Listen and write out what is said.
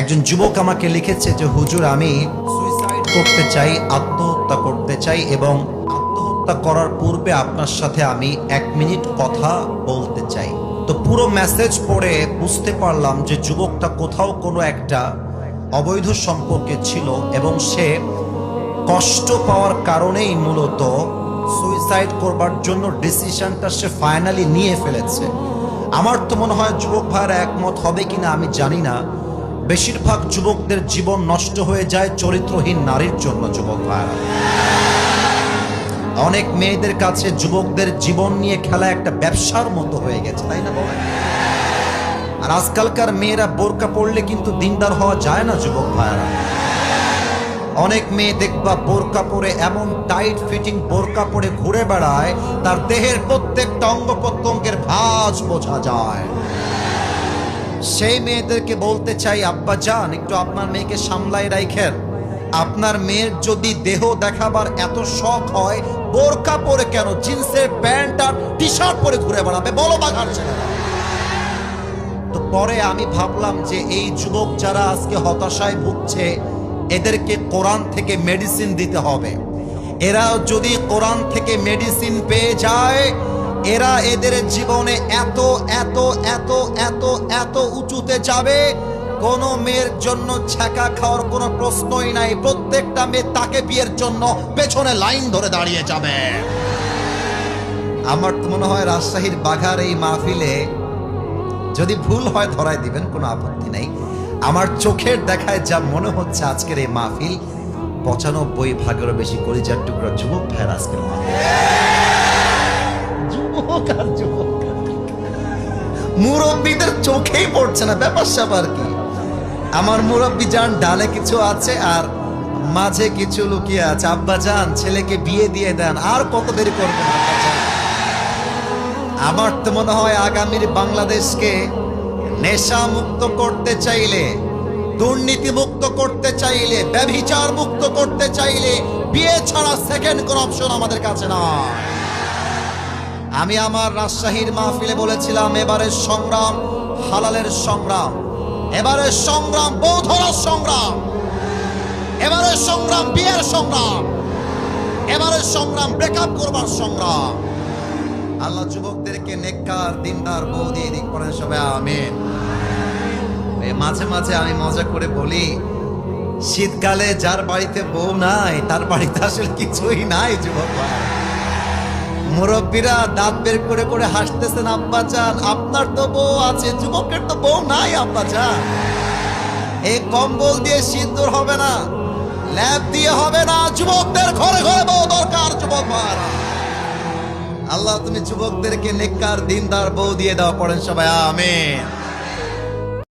একজন যুবক আমাকে লিখেছে যে, হুজুর, আমি সুইসাইড করতে চাই, আত্মহত্যা করতে চাই এবং আত্মহত্যা করার পূর্বে আপনার সাথে আমি এক মিনিট কথা বলতে চাই। তো পুরো মেসেজ পড়ে বুঝতে পারলাম যে, যুবকটা কোথাও কোনো একটা অবৈধ সম্পর্কে ছিল এবং সে কষ্ট পাওয়ার কারণেই মূলত সুইসাইড করবার জন্য ডিসিশনটা সে ফাইনালি নিয়ে ফেলেছে। আমার তো মনে হয় যুবক ভাইয়েরা একমত হবে কিনা আমি জানি না। বেশিরভাগ যুবকদের জীবন নষ্ট হয়ে যায় চরিত্রহীন নারীর জন্য, যুবক ভাইয়েরা। অনেক মেয়েদের কাছে যুবকদের জীবন নিয়ে খেলা একটা ব্যবসার মতো হয়ে গেছে, তাই না বলেন? আর আজকালকার মেয়েরা বোরকা পড়লে কিন্তু দিনদার হওয়া যায় না, যুবক ভাইয়েরা। অনেক মেয়ে দেখবা বোরকা পরে এমন টাইট ফিটিং বোরকা পরে ঘুরে বেড়ায়, তার দেহের প্রত্যেকটা অঙ্গ প্রত্যঙ্গের ভাঁজ বোঝা যায়। সেই মেয়েদেরকে বলতে চাই, আব্বা যান, একটু আপনার মেয়েকে সামলাই রাখেন আপনার মেয়ের যদি দেহ দেখাবার এত শখ হয়, বোরকা পরে কেন, জিন্সের প্যান্ট আর টি শার্ট পরে ঘুরে বেড়াবে? বলো বাঘার তো পরে আমি ভাবলাম যে এই যুবক যারা আজকে হতাশায় ভুগছে, এদেরকে কোরআন থেকে মেডিসিন দিতে হবে। এরা যদি কোরআন থেকে মেডিসিন পেয়ে যায় এরা এদের জীবনে এত এত এত এত এত উঁচুতে যাবে, কোন মেয়ের জন্য ছ্যাঁকা খাওয়ার কোনো প্রশ্নই নাই। প্রত্যেকটা মেয়ে তাকে বিয়ের জন্য পেছনে লাইন ধরে দাঁড়িয়ে যাবে। আমার তো মনে হয় রাজশাহীর বাঘার এই মাহফিলে যদি ভুল হয় ধরায় দিবেন, কোনো আপত্তি নেই। আমার চোখের দেখায় যা মনে হচ্ছে আজকের এই মাহফিল, পঁচানব্বই ভাগেরও বেশি কলিজার টুকরা যুবক ভাইয়ের আজকের মাহফিল। মুরব্বীদের চোখেই পড়ছে না, ব্যাপার স্যাপার কি? আমার মুরব্বী যান, ডালে কিছু আছে আর মাঝে কিছু লুকিয়ে আছে। আব্বা যান, ছেলেকে বিয়ে দিয়ে দেন, আর কত দেরি করবেন আমার তো মনে হয় আগামীর বাংলাদেশকে নেশা মুক্ত করতে চাইলে দুর্নীতি মুক্ত করতে চাইলে ব্যভিচার মুক্ত করতে চাইলে, বিয়ে ছাড়া সেকেন্ড কোন অপশন আমাদের কাছে না আমি আমার রাজশাহীর মাহফিলে বলেছিলাম, এবারের সংগ্রাম হালালের সংগ্রাম। এবারের সংগ্রাম বৌধরার সংগ্রাম। এবারের সংগ্রাম বিয়ের সংগ্রাম। এবারের সংগ্রাম ব্রেকআপ করবার সংগ্রাম। আল্লাহ যুবকদেরকে নেককার, দিনদার, বউ দিয়ে দিক করেন সবাই, আমিন। মাঝে মাঝে আমি মজা করে বলি, শীতকালে যার বাড়িতে বউ নাই, তার বাড়িতে আসলে কিছুই নাই, যুবক ভাই। মুরব্বীরা দাঁত বের করে করে হাসতেছেন, আব্বা চান আপনার তো বউ আছে, যুবকের তো বউ নাই, আব্বা চান এই কম্বল দিয়ে সিঁদুর হবে না ল্যাব দিয়ে হবে না, যুবকদের ঘরে ঘরে বউ দরকার, যুবক ভাইরা। আল্লাহ, তুমি যুবকদেরকে নেককার, দিনদার বউ দিয়ে দাও, পড়েন সবাই, আমিন।